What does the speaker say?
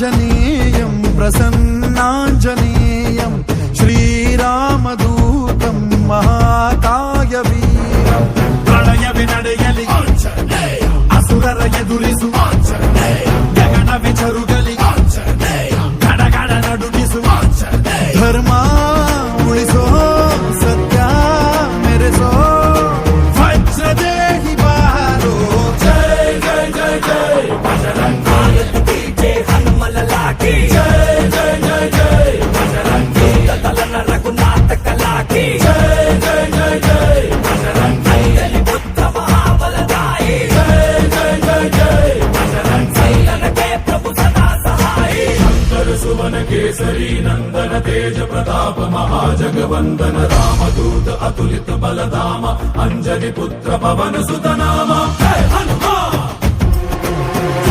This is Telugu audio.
ఆంజనేయం ప్రసన్నాంజనేయం శ్రీరామదూతం మహాకాయ వీరం ప్రళయ వినడయలి అసురర ఎదురిసు గగన విచరుగలి గడగడ నడునిసు ధర్మా ఉಳಿಸೋ సత్య మెరసో వజ్రదేహి బారో జై జై జై జై బజరంగ కళాకి జై జై జై జై. మనరంగి తలన రఘునాథ కళాకి జై జై జై జై. మనరంగి తల్లి బుద్ధ మహాబలదాయి. జై జై జై జై. మనరంగి తనకే ప్రభు నందన తేజ ప్రతాప మహాజగవందన రామదూత అతులిత బలధామ అంజని పుత్ర పవన సుతనామ.